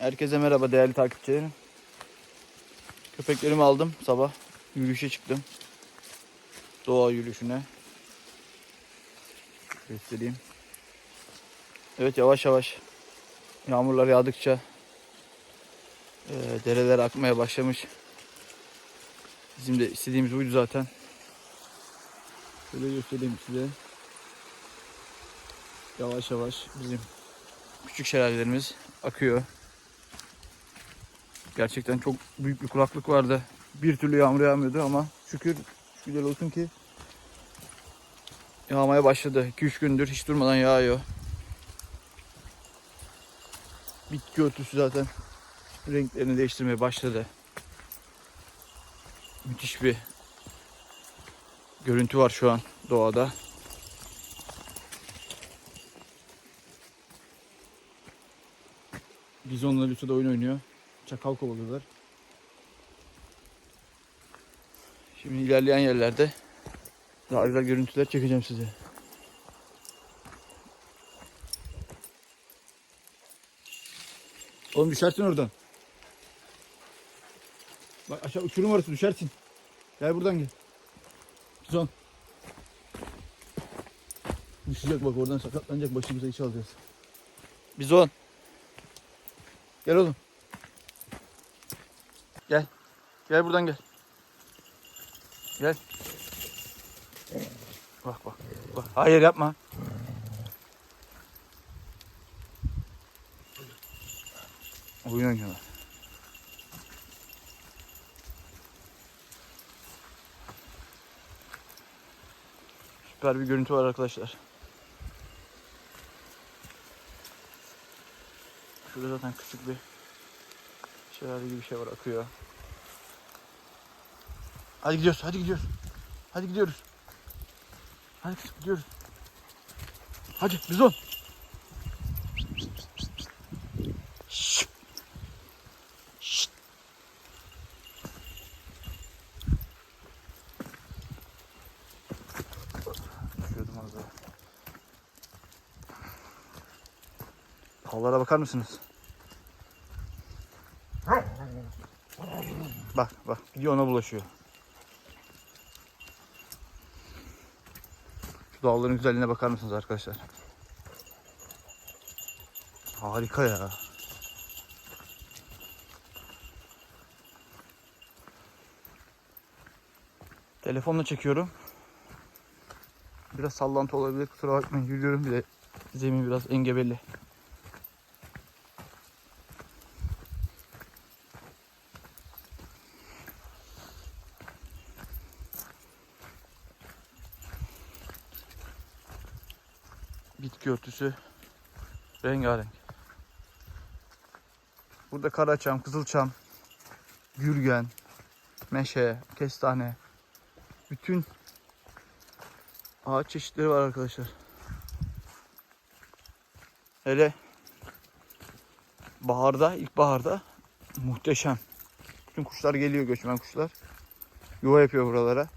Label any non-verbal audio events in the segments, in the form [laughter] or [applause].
Herkese merhaba değerli takipçilerim. Köpeklerimi aldım sabah. Yürüyüşe çıktım. Doğa yürüyüşüne. Göstereyim. Evet yavaş yavaş yağmurlar yağdıkça eee, dereler akmaya başlamış. Bizim de istediğimiz buydu zaten. Şöyle göstereyim size. Yavaş yavaş bizim küçük şelalelerimiz akıyor. Gerçekten çok büyük bir kulaklık vardı. Bir türlü yağmur yağmıyordu ama şükür güzel olsun ki yağmaya başladı. 2-3 gündür hiç durmadan yağıyor. Bitki örtüsü zaten renklerini değiştirmeye başladı. Müthiş bir görüntü var şu an doğada. Bizonla Lütfü'de oyun oynuyor. Çakal kovalıyorlar. Şimdi ilerleyen yerlerde daha güzel görüntüler çekeceğim size. Oğlum düşersin oradan. Bak aşağı uçurum orası düşersin. Gel buradan gel. Bizon. Düşecek bak oradan sakatlanacak başımıza iş alacağız. Bizon. Gel oğlum. Gel. Gel buradan gel. Gel. Bak bak. bak. Hayır yapma. Oyun oynuyorlar. Süper bir görüntü var arkadaşlar. Şurada zaten küçük bir şelale gibi bir şey var akıyor. Hadi gidiyoruz, hadi gidiyoruz. Hadi gidiyoruz. Hadi gidiyoruz. Hadi bizon. Şşt. Şşt. Düşüyordum az daha. Bakar mısınız? Bak bak gidiyor ona bulaşıyor. Şu dağların güzelliğine bakar mısınız arkadaşlar? Harika ya. Telefonla çekiyorum. Biraz sallantı olabilir kusura bakmayın. Yürüyorum bir de zemin biraz engebeli. Bitki örtüsü rengarenk. Burada karaçam, kızılçam, gürgen, meşe, kestane, bütün ağaç çeşitleri var arkadaşlar. Hele baharda, ilkbaharda muhteşem. Bütün kuşlar geliyor, göçmen kuşlar. Yuva yapıyor buralara.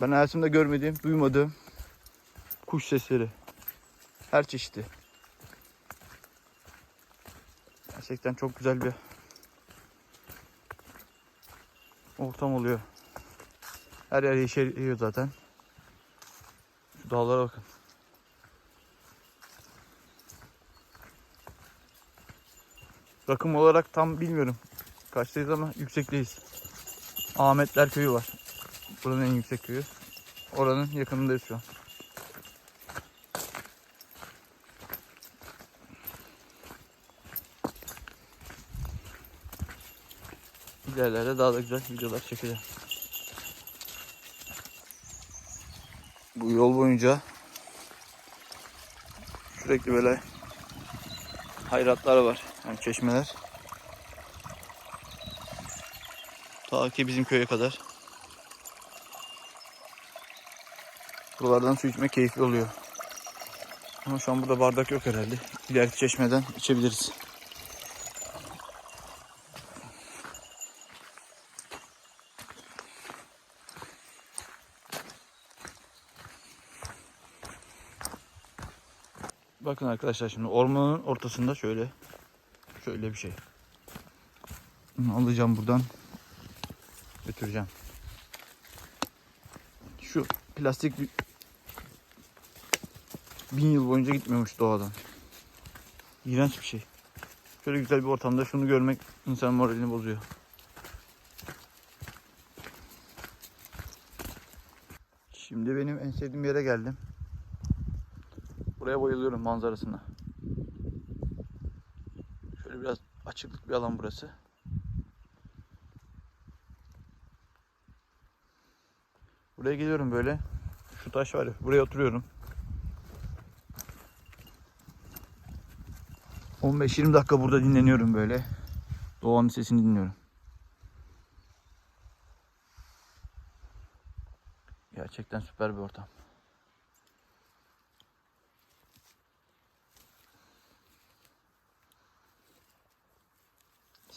Ben hayatımda görmediğim, duymadığım kuş sesleri. Her çeşidi. Gerçekten çok güzel bir ortam oluyor. Her yer yeşeriyor zaten. Şu dağlara bakın. Rakım olarak tam bilmiyorum. Kaçtayız ama yüksekteyiz. Ahmetler köyü var. Buranın en yüksek köyü. Oranın yakınındayız şu an. İlerlerde daha da güzel videolar çekeceğim. Bu yol boyunca sürekli böyle hayratlar var. Yani çeşmeler. Ta ki bizim köye kadar. Buralardan su içmek keyifli oluyor. Ama şu an burada bardak yok herhalde. İleriki çeşmeden içebiliriz. Bakın arkadaşlar şimdi ormanın ortasında şöyle Şöyle bir şey. Bunu alacağım buradan. Götüreceğim. Şu plastik bir- bin yıl boyunca gitmiyormuş doğadan. İğrenç bir şey. Şöyle güzel bir ortamda şunu görmek insan moralini bozuyor. Şimdi benim en sevdiğim yere geldim. Buraya bayılıyorum manzarasına. Şöyle biraz açıklık bir alan burası. Buraya geliyorum böyle. Şu taş var ya, buraya oturuyorum. 15-20 dakika burada dinleniyorum böyle. Doğanın sesini dinliyorum. Gerçekten süper bir ortam.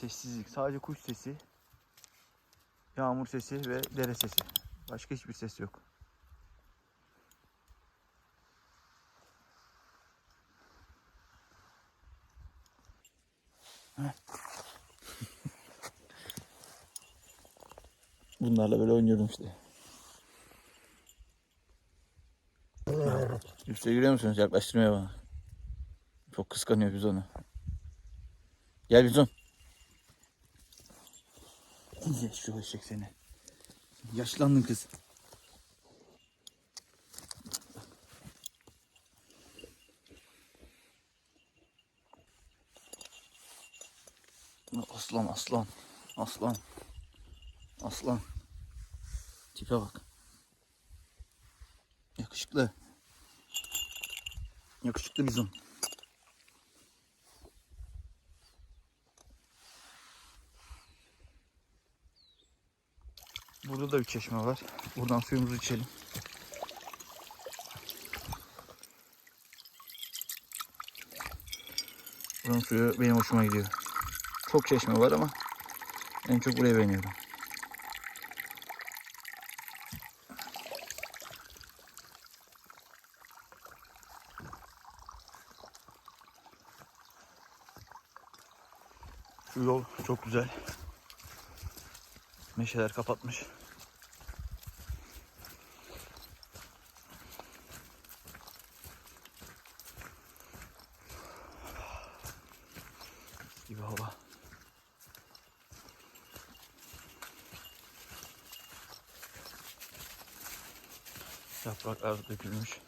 Sessizlik. Sadece kuş sesi, yağmur sesi ve dere sesi. Başka hiçbir ses yok. [laughs] Bunlarla böyle oynuyorum işte. Üste görüyor musunuz? Yaklaştırmaya bana. Çok kıskanıyor biz onu. Gel bizon. Ye şu eşek seni. Yaşlandın kız. Aslan aslan. Aslan. Aslan. Tipe bak. Yakışıklı. Yakışıklı bizon. Burada da bir çeşme var. Buradan suyumuzu içelim. Buranın suyu benim hoşuma gidiyor. Çok çeşme var ama en çok burayı beğeniyorum. Şu yol çok güzel. Meşeler kapatmış. Gibi hava. Yapraklar dökülmüş.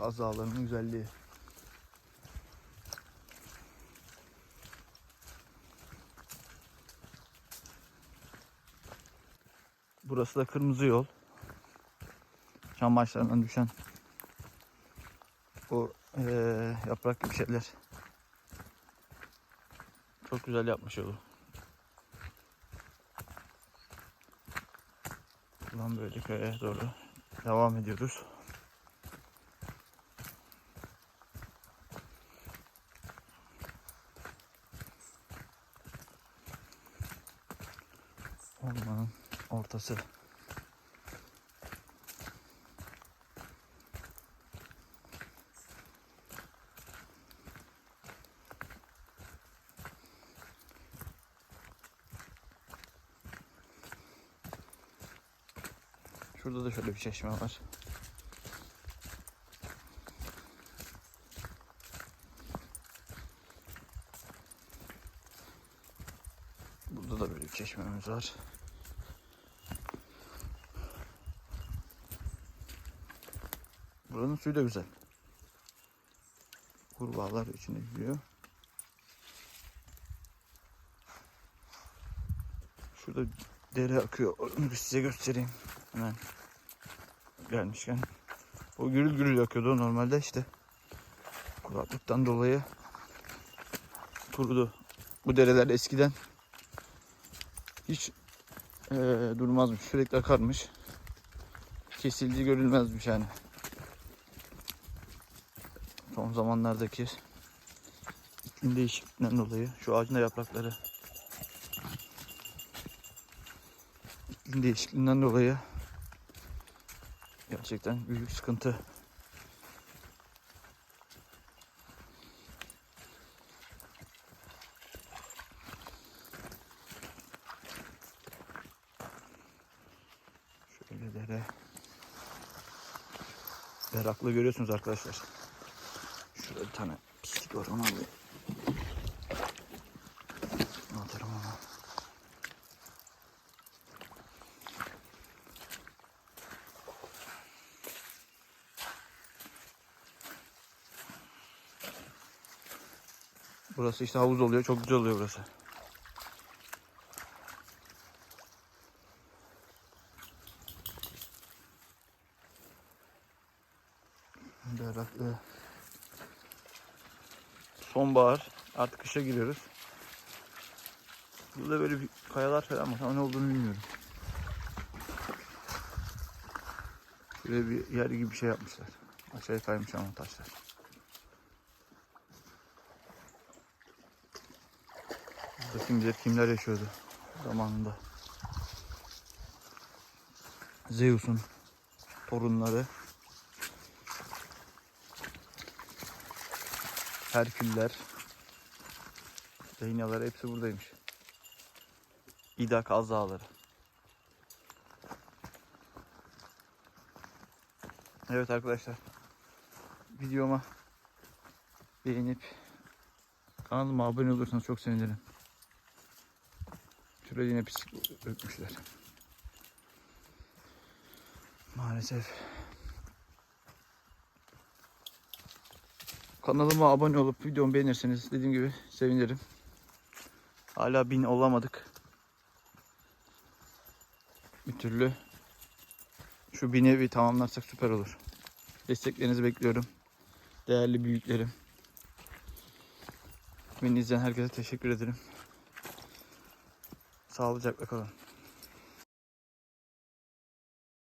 Kaz Dağları'nın güzelliği. Burası da kırmızı yol. Çam başlarından düşen o eee, yaprak gibi şeyler. Çok güzel yapmış yolu. Buradan böyle köye doğru devam ediyoruz. Ormanın ortası. Şurada da şöyle bir çeşme var. Burada da böyle bir çeşmemiz var. Buranın suyu da güzel. Kurbağalar içine giriyor. Şurada dere akıyor. Onu size göstereyim. Hemen gelmişken. O gürül gürül akıyordu normalde işte. Kuraklıktan dolayı kurudu. Bu dereler eskiden hiç eee, durmazmış. Sürekli akarmış. Kesildiği görülmezmiş yani. Son zamanlardaki iklim değişikliğinden dolayı şu ağacın da yaprakları iklim değişikliğinden dolayı gerçekten büyük sıkıntı. Şöyle dere. Beraklı görüyorsunuz arkadaşlar. Bir tane pislik var onu alayım. Burası işte havuz oluyor. Çok güzel oluyor burası. Berraklı. Sonbahar. Artık kışa giriyoruz. Burada böyle bir kayalar falan var ama ne olduğunu bilmiyorum. Şöyle bir yer gibi bir şey yapmışlar. Aşağıya kaymış ama taşlar. Burada kim kimler yaşıyordu zamanında. Zeus'un torunları. Herküller. Reynalar hepsi buradaymış. İda Kaz Dağları. Evet arkadaşlar. Videoma beğenip kanalıma abone olursanız çok sevinirim. Şuraya yine pislik dökmüşler. Maalesef. Kanalıma abone olup videomu beğenirseniz dediğim gibi sevinirim. Hala bin olamadık. Bir türlü şu bini bir tamamlarsak süper olur. Desteklerinizi bekliyorum. Değerli büyüklerim. Beni izleyen herkese teşekkür ederim. Sağlıcakla kalın.